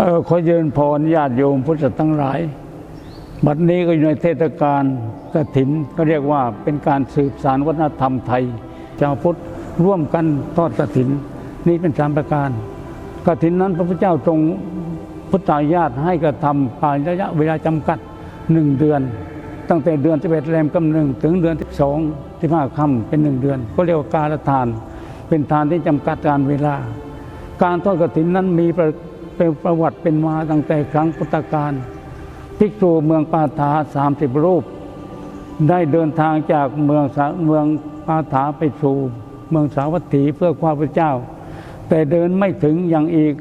เออขอเยินพรญาติโยมพุทธทั้งหลาย บัดนี้ก็อยู่ในเทศกาลกฐินก็เรียกว่าเป็นการสืบสารวัฒนธรรมไทยชาวพุทธร่วมกันทอดกฐิน นี่เป็นสามประการกฐินนั้นพระพุทธเจ้าทรงพุทธาญาตให้กระทำภายระยะเวลาจำกัดหนึ่งเดือน ตั้งแต่เดือนที่เอ็ดแรมกำหนึ่งถึงเดือนที่สองที่ห้าค่ำเป็นหนึ่งเดือน ก็เรียกว่าการทาน เป็นทานที่จำกัดการเวลา การทอดกฐินนั้นมีประ เป็นประวัติเป็นมาตั้งแต่ครั้งพุทธกาลภิกษุเมืองปาฐาสามสิบรูป ได้เดินทางจากเมืองสาเมืองปาฐาไปสู่เมืองสาวัตถีเพื่อความพระเจ้า แต่เดินไม่ถึงอย่างอีก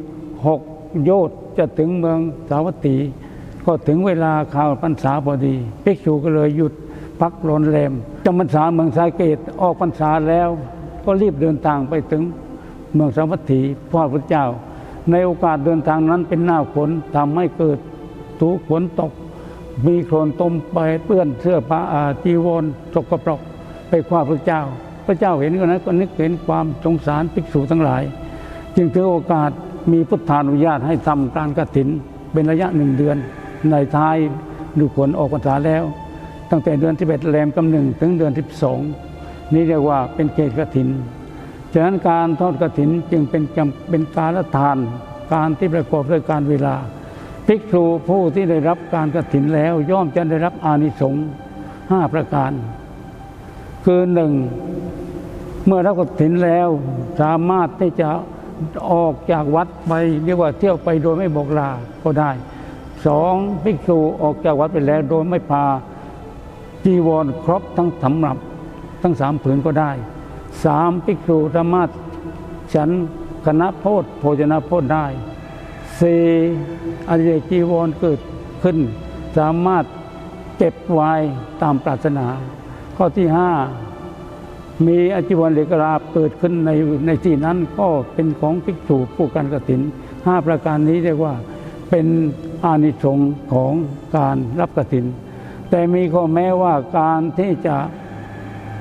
หกโยชน์จะถึงเมืองสาวัตถี ก็ถึงเวลาข่าวพรรษาพอดีภิกษุก็เลยหยุดพักรนแรมจำพรรษาเมืองสาเกตออกพรรษาแล้ว ก็รีบเดินทางไปถึงเมืองสาวัตถีพ่อพระเจ้า ในโอกาสเดินทางนั้นเป็นหน้าฝนทำให้เกิดถูกฝนตก มีโคลนตมไปเปื้อนเสื้อผ้าอาจีวรสกปรกไปคว้าพระเจ้า พระเจ้าเห็นก็นั้นก็นึกเห็นความสงสารภิกษุทั้งหลาย จึงถือโอกาสมีพุทธานุญาตให้ทำการกฐิน เป็นระยะหนึ่งเดือน ในท้ายดูขนออกพรรษาแล้ว ตั้งแต่เดือนที่เอ็ดแรมกำหนึ่งถึงเดือนที่สองนี่เรียกว่าเป็นเกศกฐิน ฉะนั้นการทอดกฐินจึงเป็นเป็นการละทาน การที่ประกอบด้วยการเวลาภิกษุผู้ที่ได้รับการกฐินแล้ว ย่อมจะได้รับอานิสงส์ห้าประการ คือหนึ่งเมื่อรับกฐินแล้วสามารถที่จะออกจากวัดไปเรียกว่าเที่ยวไปโดยไม่บอกลาก็ได้สองภิกษุออกจากวัดไปแล้วโดยไม่พาจีวรครบทั้งสำรับทั้งสามผืนก็ได้ สามภิกษุสามารถฉันคณะโพธโภชนะโพธได้สี่อริยจีวรเกิดขึ้น สามารถเก็บไว้ตามปรารถนา ข้อที่ห้ามีอาชีวรเหลกราเกิดขึ้นในในที่นั้นก็เป็นของภิกษุผู้การกฐินห้าประการนี้เรียกว่าเป็นอานิสงส์ของการรับกฐิน แต่มีข้อแม้ว่าการที่จะ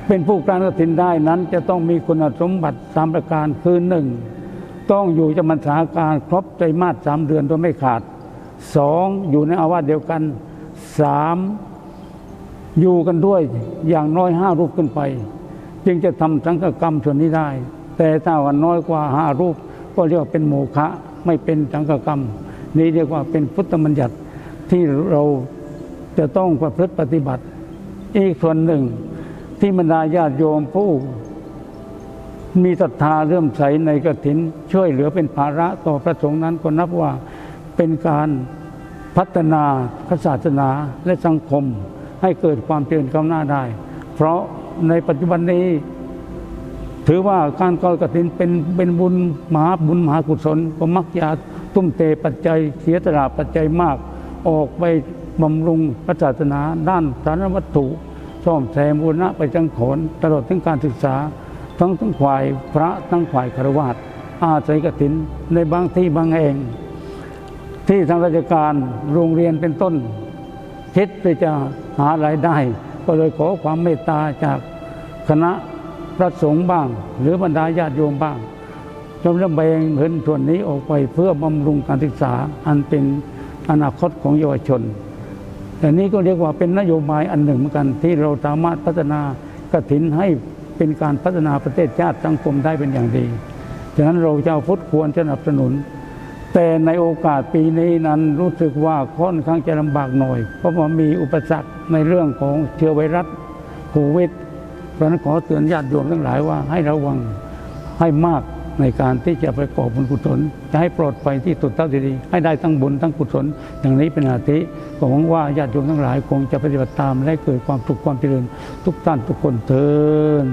เป็นผู้การกฐินได้นั้นจะต้องมีคุณสมบัติสามประการคือหนึ่งต้องอยู่จำพรรษาการครบไตรมาสสามเดือนโดยไม่ขาดสองอยู่ในอาวาสเดียวกันสามอยู่กันด้วยอย่างน้อยห้ารูปขึ้นไป จึงจะทำสังฆกรรมส่วนนี้ได้ แต่ถ้าว่าน้อยกว่าห้ารูป ก็เรียกว่าเป็นโมฆะไม่เป็นสังฆกรรม นี่เรียกว่าเป็นพุทธบัญญัติที่เราจะต้องประพฤติปฏิบัติ อีกส่วนหนึ่ง ที่บรรดาญาติโยมผู้ มีศรัทธาเรื่มใสในกฐิน ช่วยเหลือเป็นภาระต่อพระสงฆ์นั้นก็นับว่าเป็นการพัฒนาพระศาสนาและสังคมให้เกิดความเจริญก้าวหน้าได้ เพราะในปัจจุบันนี้ ถือว่าการกอดกฐินเป็นเป็นบุญมหาบุญมหากุศลก็มักจะทุ่มเทปัจจัยเสียตลาปัจจัยมาก ออกไปบำรุงพระศาสนาด้านสารวัตถุ ซ่อมแซมบูรณะไปจังขนตลอดถึงการศึกษา ทั้งทั้งฝ่ายพระทั้งฝ่ายคารวาสอาศัยกฐินในบางที่บางแห่ง ที่ทางราชการโรงเรียนเป็นต้น คิดที่จะหารายได้ ก็เลยขอความเมตตาจากคณะพระสงฆ์บ้าง หรือบรรดาญาติโยมบ้างจนระเบงเงินส่วนนี้ออกไปเพื่อบำรุงการศึกษาอันเป็นอนาคตของเยาวชน แต่นี้ก็เรียกว่าเป็นนโยบายอันหนึ่งเหมือนกัน ที่เราสามารถพัฒนากฐินให้เป็นการพัฒนาประเทศชาติสังคมได้เป็นอย่างดีฉะนั้นเราเจ้าพุทธควรสนับสนุน แต่ในโอกาสปีนี้นั้นรู้สึกว่าค่อนข้างจะลำบากหน่อย เพราะว่ามีอุปสรรคในเรื่องของเชื้อไวรัสโควิดเพราะฉะนั้นขอเตือนญาติโยมทั้งหลายว่าให้ระวังให้มาก ในการที่จะประกอบบุญกุศลจะให้ปลอดภัยที่สุดเท่าที่ดี ให้ได้ทั้งบุญทั้งกุศลอย่างนี้เป็นอาทิก็หวังว่าญาติโยมทั้งหลายคงจะปฏิบัติตามและเกิดความสุขความเจริญทุกท่านทุกคนเทิน